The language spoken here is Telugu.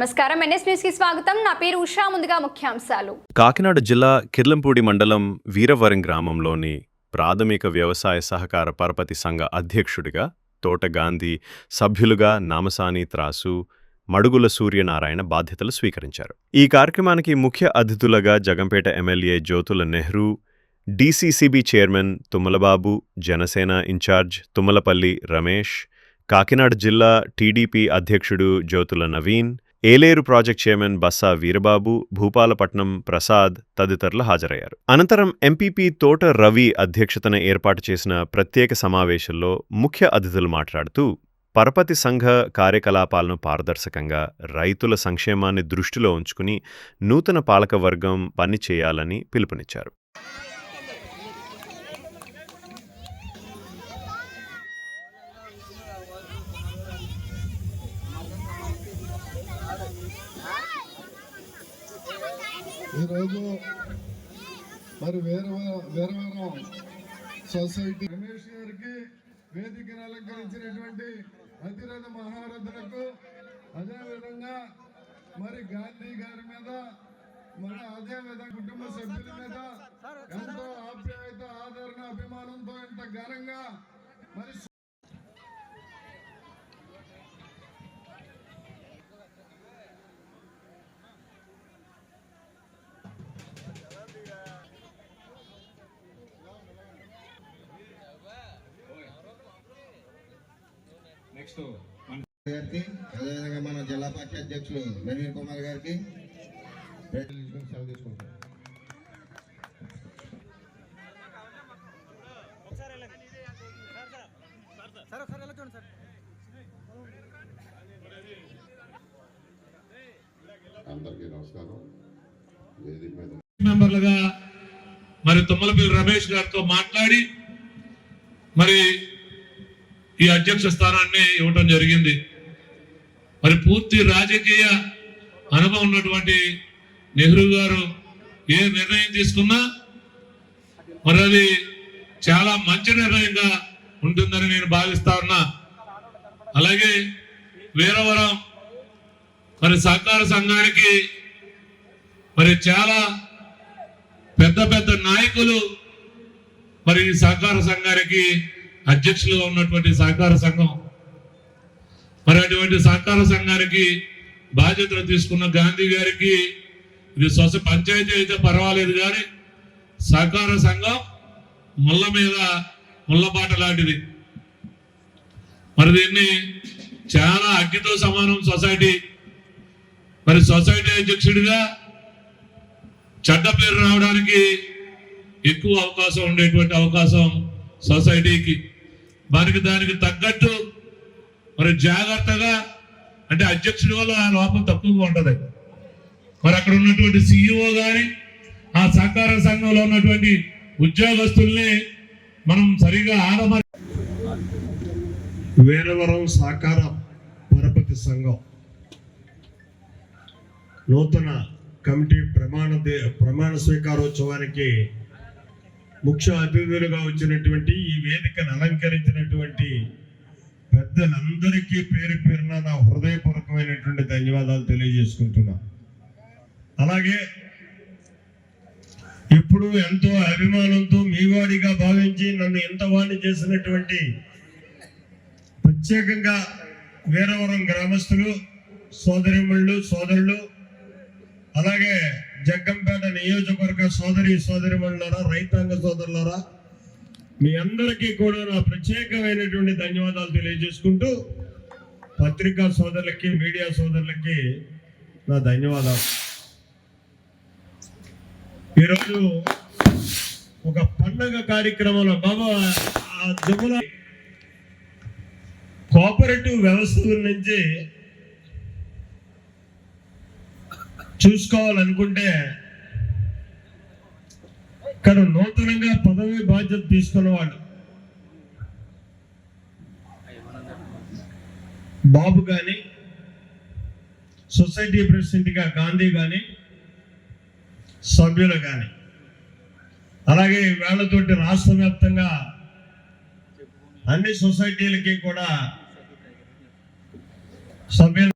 నమస్కారం. ఎన్ఎస్ న్యూస్కి స్వాగతం. నా పేరు ఉషా. ముందుగా ముఖ్యాంశాలు. కాకినాడ జిల్లా కిర్లంపూడి మండలం వీరవరం గ్రామంలోని ప్రాథమిక వ్యవసాయ సహకార పరపతి సంఘ అధ్యక్షుడిగా తోటగాంధీ సభ్యులుగా నామసాని త్రాసు మడుగుల సూర్యనారాయణ బాధ్యతలు స్వీకరించారు. ఈ కార్యక్రమానికి ముఖ్య అతిథులుగా Jaggampeta MLA Jyothula Nehru DCCB chairman Tummalababu Janasena in-charge Tummalapalli Ramesh Kakinada జిల్లా టీడీపీ అధ్యక్షుడు జ్యోతుల నవీన్ ఏలేరు ప్రాజెక్ట్ చైర్మన్ బస్సా వీరబాబు భూపాలపట్నం ప్రసాద్ తదితరులు హాజరయ్యారు. అనంతరం ఎంపీపీ తోట రవి అధ్యక్షతన ఏర్పాటు చేసిన ప్రత్యేక సమావేశంలో ముఖ్య అతిథులు మాట్లాడుతూ పరపతి సంఘ కార్యకలాపాలను పారదర్శకంగా రైతుల సంక్షేమాన్ని దృష్టిలో ఉంచుకుని నూతన పాలకవర్గం పనిచేయాలని పిలుపునిచ్చారు. ఈరోజు మరి వేరు వేరవరం సొసైటీ రమేష్ గారికి వేదికను అలంకరించినటువంటి అతిరథ మహారథులకు అదేవిధంగా మరి గాంధీ గారి మీద మరి అదేవిధంగా కుటుంబ సభ్యుల మీద ఎంతో ఆప్యాయత ఆదరణ అభిమానంతో ఇంత ఘనంగా మరి నెక్స్ట్ గారికి అదేవిధంగా మన జిల్లా పార్టీ అధ్యక్షులు నవీన్ కుమార్ గారికి. సెలవు తీసుకుంటాం అందరికీ నమస్కారం. వేదిక మీద మెంబర్లుగా మరి తుమ్మలపల్లి రమేష్ గారితో మాట్లాడి మరి ఈ అధ్యక్ష స్థానాన్ని ఇవ్వటం జరిగింది. మరి పూర్తి రాజకీయ అనుభవం ఉన్నటువంటి నెహ్రూ గారు ఏ నిర్ణయం తీసుకున్నా మరి అది చాలా మంచి నిర్ణయంగా ఉంటుందని నేను భావిస్తా ఉన్నా. అలాగే వీరవరం మరి సహకార సంఘానికి మరి చాలా పెద్ద పెద్ద నాయకులు మరి సహకార సంఘానికి అధ్యక్షులుగా ఉన్నటువంటి సహకార సంఘం. మరి అటువంటి సహకార సంఘానికి బాధ్యతలు తీసుకున్న గాంధీ గారికి ఇది స్వస పంచాయతీ అయితే పర్వాలేదు కానీ సహకార సంఘం ముళ్ళ మీద ముళ్ళబాట లాంటిది. మరి దీన్ని చాలా అగ్గితో సమానం సొసైటీ. మరి సొసైటీ అధ్యక్షుడిగా చెడ్డ పేరు రావడానికి ఎక్కువ అవకాశం ఉండేటువంటి అవకాశం సొసైటీకి. మనకి దానికి తగ్గట్టు మరి జాగ్రత్తగా అంటే అధ్యక్షుడి వల్ల ఆ లోపం తక్కువగా ఉంటుంది. మరి అక్కడ ఉన్నటువంటి సీఈఓ గాని ఆ సహకార సంఘంలో ఉన్నటువంటి ఉద్యోగస్తుల్ని మనం సరిగా ఆడమని వేరవరం సహకార పరపతి సంఘం నూతన కమిటీ ప్రమాణ ప్రమాణ స్వీకారోత్సవానికి ముఖ్య అతిథులుగా వచ్చినటువంటి ఈ వేదికను అలంకరించినటువంటి పెద్దలందరికీ పేరు పేరున నా హృదయపూర్వకమైనటువంటి ధన్యవాదాలు తెలియజేసుకుంటున్నా. అలాగే ఇప్పుడు ఎంతో అభిమానంతో మీవాడిగా భావించి నన్ను ఎంత వాణ్ణి చేసినటువంటి ప్రత్యేకంగా వీరవరం గ్రామస్తులు సోదరిమణులు సోదరులు అలాగే జగ్గంపేట నియోజకవర్గ సోదరి సోదరిమణులారా రైతాంగ సోదరులారా మీ అందరికీ కూడా నా ప్రత్యేకమైనటువంటి ధన్యవాదాలు తెలియజేసుకుంటూ పత్రికా సోదరులకి మీడియా సోదరులకి నా ధన్యవాదాలు. ఈరోజు ఒక పండగ కార్యక్రమంలో బాబా ఆ దువ్వల కోఆపరేటివ్ వ్యవస్థ నుంచి చూసుకోవాలనుకుంటే ఇక్కడ నూతనంగా పదవి బాధ్యత తీసుకున్నవాడు. బాబు కానీ సొసైటీ ప్రెసిడెంట్గా గాంధీ కానీ సభ్యులు కానీ అలాగే వేళ్ళతోటి రాష్ట్ర వ్యాప్తంగా అన్ని సొసైటీలకి కూడా సభ్యులు